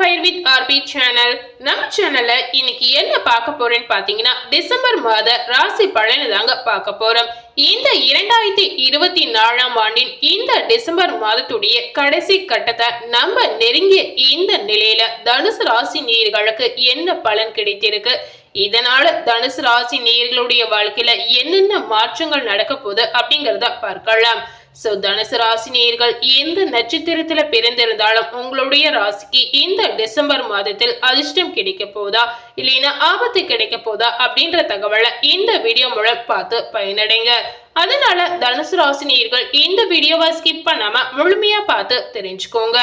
Fire with RB channel நம்ம சேனல்ல இன்னைக்கு என்ன பார்க்க போறேன்னு பாத்தீங்கன்னா டிசம்பர் மாத ராசி பலனை தாங்க பார்க்க போறோம். இந்த இரண்டாயிரத்தி இருபத்தி நாலாம் ஆண்டின் இந்த டிசம்பர் மாதத்துடைய கடைசி கட்டத்தை நம்ம நெருங்கிய இந்த நிலையில தனுசு ராசி நீர்களுக்கு என்ன பலன் கிடைத்திருக்கு? இதனால தனுசு ராசி நீர்களுடைய வாழ்க்கையில என்னென்ன மாற்றங்கள் நடக்க போகுது அப்படிங்கறத பார்க்கலாம். சோ தனுசு ராசினியர்கள் எந்த நட்சத்திரத்துல பிறந்திருந்தாலும் உங்களுடைய ராசிக்கு இந்த டிசம்பர் மாதத்தில் அதிர்ஷ்டம் கிடைக்க போதா? இல்லைன்னா ஆபத்து கிடைக்க போதா? அப்படின்ற தகவலை இந்த வீடியோ மூலம் பார்த்து பயனடைங்க. அதனால தனுசு ராசினியர்கள் இந்த வீடியோவை ஸ்கிப் பண்ணாம முழுமையா பார்த்து தெரிஞ்சுக்கோங்க.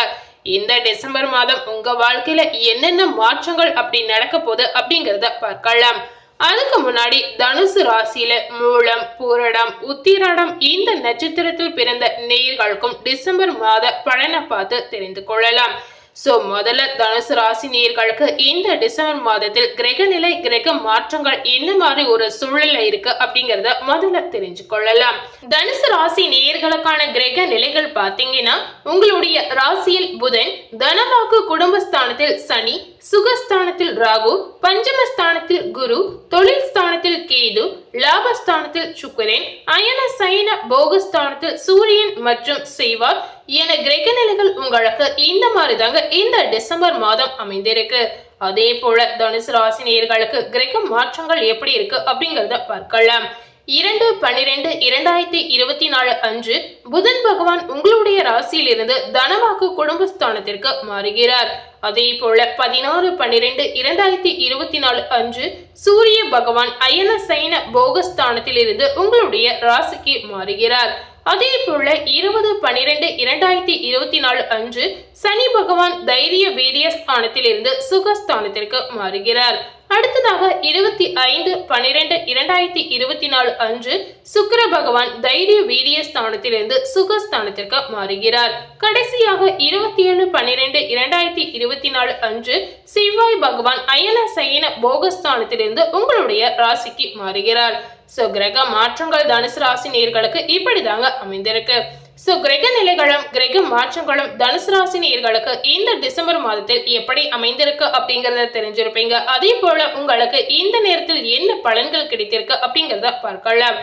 இந்த டிசம்பர் மாதம் உங்க வாழ்க்கையில என்னென்ன மாற்றங்கள் அப்படி நடக்க போகுது அப்படிங்கறத பார்க்கலாம். அதுக்கு முன்னாடி தனுசு ராசியில மூலம் பூரடம் உத்திராடம் இந்த நட்சத்திரத்தில் பிறந்த நேர்களுக்கும் டிசம்பர் மாத பலனை பார்த்து தெரிந்து கொள்ளலாம். ஸோ முதல்ல தனுசு ராசி நேர்களுக்கு இந்த டிசம்பர் மாதத்தில் கிரக நிலை கிரக மாற்றங்கள் என்ன மாதிரி ஒரு சூழல்ல இருக்கு அப்படிங்கறத முதல்ல தெரிஞ்சு கொள்ளலாம். தனுசு ராசி நேர்களுக்கான கிரக நிலைகள் பாத்தீங்கன்னா உங்களுடைய ராசியில் புதன் தனவாக்கு குடும்பஸ்தானத்தில் சனி சுகஸ்தானத்தில் ராகு பஞ்சமஸ்தானத்தில் குரு தொழில் ஸ்தானத்தில் கேது லாபஸ்தானத்தில் சுக்கரன் அயன சைன போகஸ்தானத்தில் சூரியன் மற்றும் செய்வார் என கிரக நிலைகள் உங்களுக்கு இந்த மாதிரி தாங்க இந்த டிசம்பர் மாதம் அமைந்திருக்கு. அதே போல தனுசு ராசினியர்களுக்கு கிரக மாற்றங்கள் எப்படி இருக்கு அப்படிங்கறத பார்க்கலாம். இரண்டு பன்னிரெண்டு இரண்டாயிரத்தி இருபத்தி நாலு அன்று புதன் பகவான் உங்களுடைய ராசியிலிருந்து தனவாக்கு குடும்பஸ்தானத்திற்கு மாறுகிறார். அதே போல பதினாறு பன்னிரெண்டு இரண்டாயிரத்தி இருபத்தி நாலு அன்று சூரிய பகவான் அயன சைன போகஸ்தானத்திலிருந்து உங்களுடைய ராசிக்கு மாறுகிறார். அதே போல இருபது பன்னிரெண்டு இரண்டாயிரத்தி இருபத்தி நாலு அன்று சனி பகவான் தைரிய வீரிய ஸ்தானத்திலிருந்து சுகஸ்தானத்திற்கு மாறுகிறார். அடுத்ததாக இருபத்தி ஐந்து பன்னிரெண்டு இரண்டாயிரத்தி இருபத்தி நாலு அன்று சுக்கர பகவான் தைரிய வீரிய ஸ்தானத்திலிருந்து சுகஸ்தானத்திற்கு மாறுகிறார். கடைசியாக இருபத்தி ஏழு பன்னிரெண்டு இரண்டாயிரத்தி இருபத்தி நாலு அன்று செவ்வாய் பகவான் அயன சயன போகஸ்தானத்திலிருந்து உங்களுடைய ராசிக்கு மாறுகிறார். சோ கிரக மாற்றங்கள் தனுசு ராசி நேர்களுக்கு இப்படிதாங்க அமைந்திருக்கு. ஸோ கிரக நிலைகளும் கிரக மாற்றங்களும் தனுசு ராசி நேர்களுக்கு இந்த டிசம்பர் மாதத்தில் எப்படி அமைந்திருக்கு அப்படிங்கிறத தெரிஞ்சிருப்பீங்க. அதே போல உங்களுக்கு இந்த நேரத்தில் என்ன பலன்கள் கிடைத்திருக்கு அப்படிங்கிறத பார்க்கலாம்.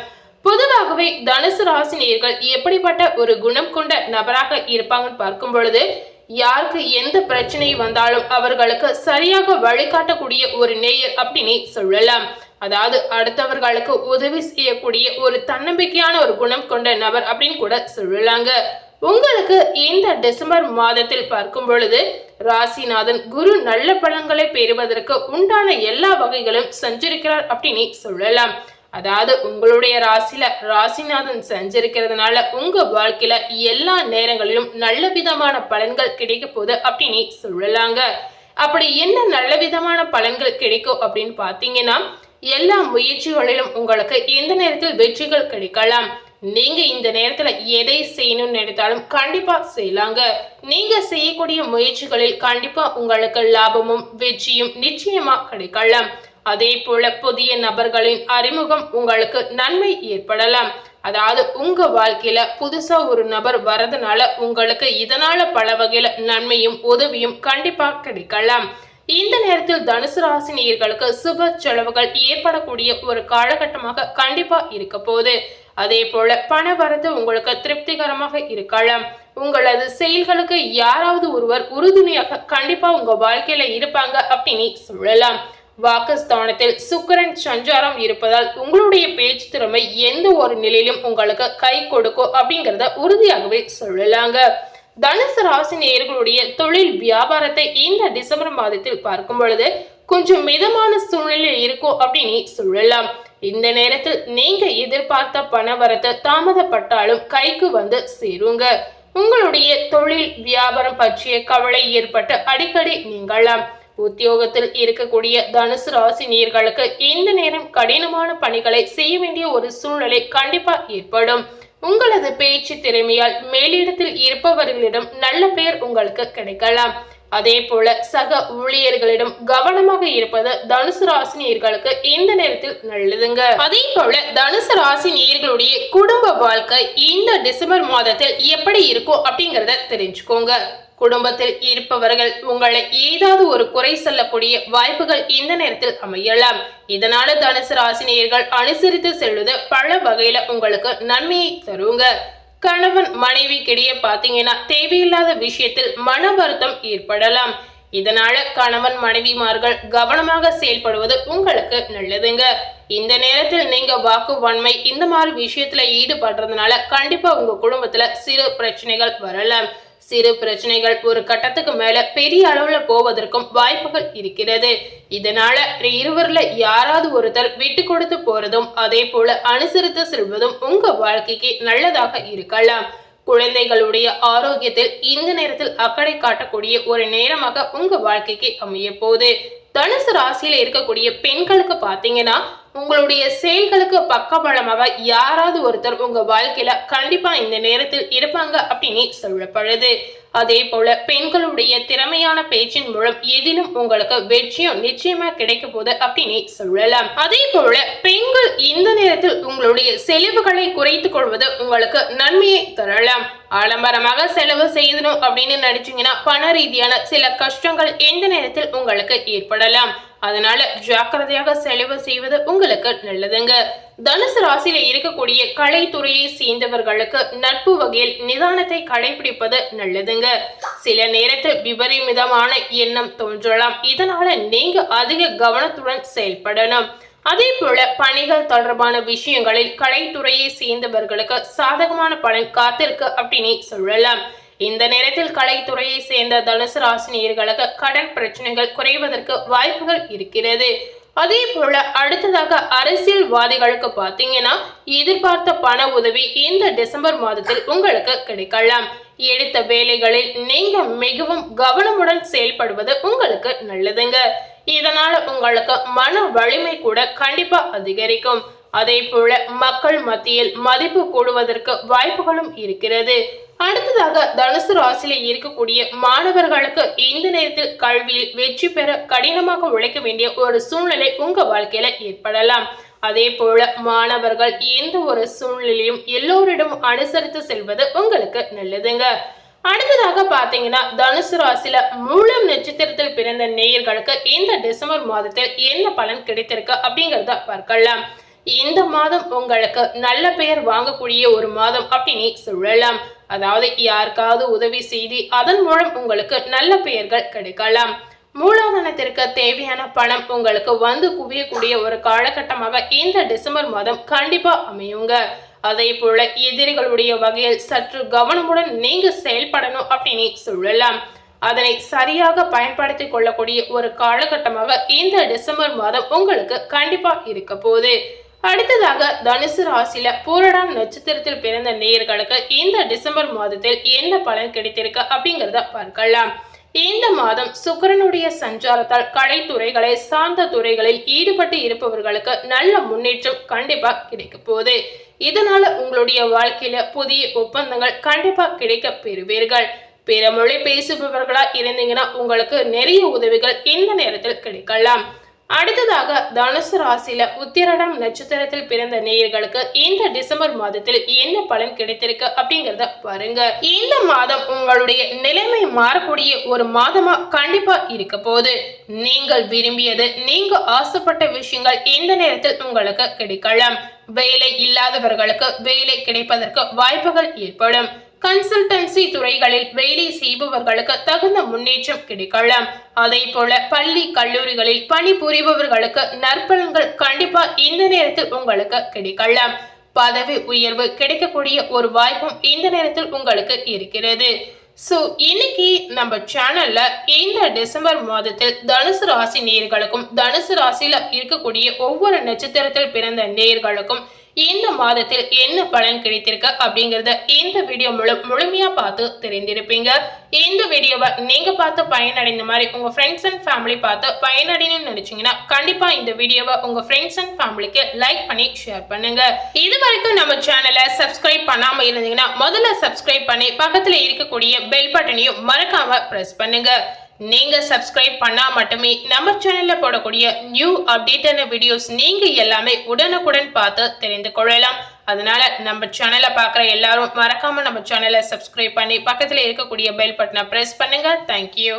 பொதுவாகவே தனுசு ராசி நேர்கள் எப்படிப்பட்ட ஒரு குணம் கொண்ட நபராக இருப்பாங்கன்னு பார்க்கும் பொழுது யாருக்கு எந்த பிரச்சனை வந்தாலும் அவர்களுக்கு சரியாக வழிகாட்டக்கூடிய ஒரு நேயர் அப்படின்னு சொல்லலாம். அதாவது அடுத்தவர்களுக்கு உதவி செய்யக்கூடிய ஒரு தன்னம்பிக்கையான ஒரு குணம் கொண்ட நபர் அப்படின்னு கூட சொல்லலாங்க. உங்களுக்கு இந்த டிசம்பர் மாதத்தில் பார்க்கும் பொழுது ராசிநாதன் குரு நல்ல பழங்களை பெறுவதற்கு உண்டான எல்லா வகைகளும் சஞ்சரிக்கிறார் அப்படின்னு சொல்லலாம். அதாவது உங்களுடைய ராசியில ராசிநாதன் சஞ்சரிக்கிறதுனால உங்க வாழ்க்கையில எல்லா நேரங்களிலும் நல்ல விதமான பலன்கள் கிடைக்க போகுது அப்படின்னு சொல்லலாங்க. அப்படி என்ன நல்ல விதமான பலன்கள் கிடைக்கும் அப்படின்னு பாத்தீங்கன்னா எல்லா முயற்சிகளிலும் உங்களுக்கு இந்த நேரத்தில் வெற்றிகள் கிடைக்கலாம். நீங்க இந்த நேரத்துல எதை செய்யணும்னு நினைத்தாலும் கண்டிப்பா செய்யலாங்க. நீங்க செய்யக்கூடிய முயற்சிகளில் கண்டிப்பா உங்களுக்கு லாபமும் வெற்றியும் நிச்சயமா கிடைக்கலாம். அதே போல புதிய நபர்களின் அறிமுகம் உங்களுக்கு நன்மை ஏற்படலாம். அதாவது உங்க வாழ்க்கையில புதுசா ஒரு நபர் வரதுனால உங்களுக்கு இதனால பல வகையில நன்மையும் உதவியும் கண்டிப்பா கிடைக்கலாம். இந்த நேரத்தில் தனுசு ராசி நேயர்களுக்கு சுப செலவுகள் ஏற்படக்கூடிய ஒரு காலகட்டமாக கண்டிப்பா இருக்க போகுது. அதே போல பண வரத்து உங்களுக்கு திருப்திகரமாக இருக்கலாம். உங்களது செயல்களுக்கு யாராவது ஒருவர் உறுதுணையாக கண்டிப்பா உங்க வாழ்க்கையில இருப்பாங்க அப்படின்னு சொல்லலாம். வாக்குஸ்தானத்தில் சுக்கரன் சஞ்சாரம் இருப்பதால் உங்களுடைய பேச்சு திறமை எந்த ஒரு நிலையிலும் உங்களுக்கு கை கொடுக்கும் அப்படிங்கிறத உறுதியாகவே சொல்லலாங்க. தனுசு ராசி நேர்களுடைய தொழில் வியாபாரத்தை இந்த டிசம்பர் மாதத்தில் பார்க்கும் பொழுது கொஞ்சம் மிதமான சூழ்நிலையில் இருக்கும் அப்படின்னு சொல்லலாம். இந்த நேரத்தில் நீங்க எதிர்பார்த்த பண வரத்து தாமதப்பட்டாலும் கைக்கு வந்து சேருங்க. உங்களுடைய தொழில் வியாபாரம் பற்றிய கவலை ஏற்பட்டு அடிக்கடி நீங்களாம் உத்தியோகத்தில் இருக்கக்கூடிய தனுசு ராசி நேர்களுக்கு இந்த நேரம் கடினமான பணிகளை செய்ய வேண்டிய ஒரு சூழ்நிலை கண்டிப்பா ஏற்படும். உங்களது பேச்சு திறமையால் மேலிடத்தில் இருப்பவர்களிடம் நல்ல பெயர் உங்களுக்கு கிடைக்கலாம். அதே போல சக ஊழியர்களிடம் கவனமாக இருப்பது தனுசு ராசி நேர்களுக்கு இந்த நேரத்தில் நல்லதுங்க. அதே போல தனுசு ராசி நேர்களுடைய குடும்ப வாழ்க்கை இந்த டிசம்பர் மாதத்தில் எப்படி இருக்கும் அப்படிங்கறத தெரிஞ்சுக்கோங்க. குடும்பத்தில் இருப்பவர்கள் உங்களை ஏதாவது ஒரு குறை சொல்லக்கூடிய வாய்ப்புகள் இந்த நேரத்தில் அமையலாம். இதனால தனுசு ராசினியர்கள் அனுசரித்து செல்வது பல வகையில உங்களுக்கு நன்மையை தருங்க. கணவன் மனைவிக்கிடையே பாத்தீங்கன்னா தேவையில்லாத விஷயத்தில் மன வருத்தம் ஏற்படலாம். இதனால கணவன் மனைவிமார்கள் கவனமாக செயல்படுவது உங்களுக்கு நல்லதுங்க. இந்த நேரத்தில் நீங்க வாக்கு வன்மை இந்த மாதிரி விஷயத்துல ஈடுபடுறதுனால கண்டிப்பா உங்க குடும்பத்துல சிறு பிரச்சனைகள் வரலாம். சிறு பிரச்சனைகள் ஒரு கட்டத்துக்கு மேல பெரிய அளவுல போவதற்கும் வாய்ப்புகள் இருக்கிறது. இதனால இருவர்ல யாராவது ஒருத்தர் விட்டு கொடுத்து போறதும் அதே போல அனுசரித்து செல்வதும் உங்க வாழ்க்கைக்கு நல்லதாக இருக்கலாம். குழந்தைகளுடைய ஆரோக்கியத்தில் இந்த நேரத்தில் அக்கறை காட்டக்கூடிய ஒரு நேரமாக உங்க வாழ்க்கைக்கு அமைய போகுது. தனுசு ராசியில இருக்கக்கூடிய பெண்களுக்கு பாத்தீங்கன்னா உங்களுடைய செயல்களுக்கு பக்கபலமாக யாராவது ஒருத்தர் உங்க வாழ்க்கையில கண்டிப்பா இந்த நேரத்தில் இருப்பாங்க அப்படின்னு சொல்லப்படுது. அதே போல பெண்களுடைய திறமையான பேச்சின் மூலம் எதிலும் உங்களுக்கு வெற்றியும் நிச்சயமா கிடைக்க போகுது அப்படின்னு சொல்லலாம். அதே போல பெண்கள் இந்த நேரத்தில் உங்களுடைய செலவுகளை குறைத்துக் கொள்வது உங்களுக்கு நன்மையை தரலாம். ஆடம்பரமாக செலவு செய்யணும் அப்படின்னு நினைச்சீங்கன்னா பண ரீதியான சில கஷ்டங்கள் எந்த நேரத்தில் உங்களுக்கு ஏற்படலாம். அதனால ஜாக்கிரதையாக செலவு செய்வது உங்களுக்கு நல்லதுங்க. தனுசு ராசியில இருக்கக்கூடிய கலைத்துறையை சேர்ந்தவர்களுக்கு நட்பு வகையில் நிதானத்தை கடைபிடிப்பது நல்லதுங்க. சில நேரத்தில் விபரீமிதமான எண்ணம் தோன்றலாம். இதனால நீங்க அதிக கவனத்துடன் செயல்படணும். அதே போல பணிகள் தொடர்பான விஷயங்களில் கலைத்துறையை சேர்ந்தவர்களுக்கு சாதகமான பலன் காத்திருக்கு அப்படின்னு சொல்லலாம். இந்த நேரத்தில் கலைத்துறையை சேர்ந்த தனுசு ராசினியர்களுக்கு கடன் பிரச்சனைகள் குறைவதற்கு வாய்ப்புகள் இருக்கிறது. அதே போல அடுத்ததாக அரசியல்வாதிகளுக்கு பார்த்தீங்கன்னா எதிர்பார்த்த பண உதவி இந்த டிசம்பர் மாதத்தில் உங்களுக்கு கிடைக்கலாம். எடுத்த வேலைகளில் நீங்க மிகவும் கவனமுடன் செயல்படுவது உங்களுக்கு நல்லதுங்க. இதனால உங்களுக்கு மன வலிமை கூட கண்டிப்பா அதிகரிக்கும். அதே போல மக்கள் மத்தியில் மதிப்பு கூடுவதற்கு வாய்ப்புகளும் இருக்கிறது. அடுத்ததாக தனுசு ராசியில இருக்கக்கூடிய மாணவர்களுக்கு இந்த நேரத்தில் கல்வியில் வெற்றி பெற கடினமாக உழைக்க வேண்டிய ஒரு சூழ்நிலை உங்க வாழ்க்கையில ஏற்படலாம். அதே போல மாணவர்கள் எந்த ஒரு சூழ்நிலையும் எல்லோரிடம் அனுசரித்து செல்வது உங்களுக்கு நல்லதுங்க. அடுத்ததாக பாத்தீங்கன்னா தனுசு ராசியில மூலம் நட்சத்திரத்தில் பிறந்த நேயர்களுக்கு இந்த டிசம்பர் மாதத்தில் என்ன பலன் கிடைத்திருக்கு அப்படிங்கறத பார்க்கலாம். இந்த மாதம் உங்களுக்கு நல்ல பெயர் வாங்கக்கூடிய ஒரு மாதம் அப்படின்னு சொல்லலாம். அதாவது யாருக்காவது உதவி செய்து அதன் மூலம் உங்களுக்கு நல்ல பெயர்கள் கிடைக்கலாம். மூலதனத்திற்கு தேவையான பணம் உங்களுக்கு வந்து குவியக்கூடிய ஒரு காலகட்டமாக இந்த டிசம்பர் மாதம் கண்டிப்பா அமையுங்க. அதே போல எதிரிகளுடைய வகையில் சற்று கவனமுடன் நீங்க செயல்படணும் அப்படின்னு சொல்லலாம். அதனை சரியாக பயன்படுத்திக் கொள்ளக்கூடிய ஒரு காலகட்டமாக இந்த டிசம்பர் மாதம் உங்களுக்கு கண்டிப்பா இருக்க போகுது. அடுத்ததாக தனுசு ராசியில பூரடாம் நட்சத்திரத்தில் பிறந்த நேயர்களுக்கு இந்த டிசம்பர் மாதத்தில் என்ன பலன் கிடைத்திருக்கு அப்படிங்கிறத பார்க்கலாம். இந்த மாதம் சுக்கரனுடைய சஞ்சாரத்தால் கலைத்துறைகளை சார்ந்த துறைகளில் ஈடுபட்டு இருப்பவர்களுக்கு நல்ல முன்னேற்றம் கண்டிப்பா கிடைக்க போகுது. இதனால உங்களுடைய வாழ்க்கையில புதிய ஒப்பந்தங்கள் கண்டிப்பா கிடைக்க பெறுவீர்கள். பிற மொழி பேசுபவர்களா இருந்தீங்கன்னா உங்களுக்கு நிறைய உதவிகள் இந்த நேரத்தில் கிடைக்கலாம். அடுத்ததாக தனுசு ராசியில உத்திரடம் நட்சத்திரத்தில் பிறந்த நேயர்களுக்கு இந்த டிசம்பர் மாதத்தில் என்ன பலன் கிடைத்திருக்கு அப்படிங்கறத பாருங்க. இந்த மாதம் உங்களுடைய நிலைமை மாறக்கூடிய ஒரு மாதமா கண்டிப்பா இருக்க போது நீங்கள் விரும்பியது நீங்க ஆசைப்பட்ட விஷயங்கள் இந்த நேரத்தில் உங்களுக்கு கிடைக்கலாம். வேலை இல்லாதவர்களுக்கு வேலை கிடைப்பதற்கு வாய்ப்புகள் ஏற்படும். கன்சல்டன்சி துறைகளில் வேலை செய்பவர்களுக்கு தகுந்த முன்னேற்றம் கிடைக்கலாம். அதே போல பள்ளி கல்லூரிகளில் பணிபுரிபவர்களுக்கு நற்பலன்கள் கண்டிப்பா இந்த நேரத்தில் உங்களுக்கு கிடைக்கலாம். பதவி உயர்வு கிடைக்கக்கூடிய ஒரு வாய்ப்பும் இந்த நேரத்தில் உங்களுக்கு இருக்கிறது. ஸோ இன்னைக்கு நம்ம சேனல்ல இந்த டிசம்பர் மாதத்தில் தனுசு ராசி நேர்களுக்கும் தனுசு ராசியில இருக்கக்கூடிய ஒவ்வொரு நட்சத்திரத்தில் பிறந்த நேர்களுக்கும் இந்த மாதத்தில் என்ன பலன் கிடைத்திருக்கு அப்படிங்கறத இந்த வீடியோ மூலம் முழுமையா பார்த்து தெரிந்திருப்பீங்க. இந்த வீடியோவை நீங்க பார்த்து பயனடைந்த மாதிரி உங்க ஃப்ரெண்ட்ஸ் அண்ட் ஃபேமிலி பார்த்து பயனடையணும்னு நினைச்சீங்கன்னா கண்டிப்பா இந்த வீடியோவை உங்க ஃப்ரெண்ட்ஸ் அண்ட் ஃபேமிலிக்கு லைக் பண்ணி ஷேர் பண்ணுங்க. இது வரைக்கும் நம்ம சேனலை சப்ஸ்கிரைப் பண்ணாம இருந்தீங்கன்னா முதல்ல சப்ஸ்கிரைப் பண்ணி பக்கத்துல இருக்கக்கூடிய பெல் பட்டனையும் மறக்காம பிரஸ் பண்ணுங்க. நீங்க சப்ஸ்கிரைப் பண்ணா மட்டுமே நம்ம சேனல்ல போடக்கூடிய நியூ அப்டேட்டான வீடியோஸ் நீங்க எல்லாமே உடனுக்குடன் பார்த்து தெரிந்து கொள்ளலாம். அதனால நம்ம சேனலை பார்க்குற எல்லாரும் மறக்காம நம்ம சேனலை சப்ஸ்கிரைப் பண்ணி பக்கத்தில் இருக்கக்கூடிய பெல் பட்டனை ப்ரெஸ் பண்ணுங்க. தேங்க்யூ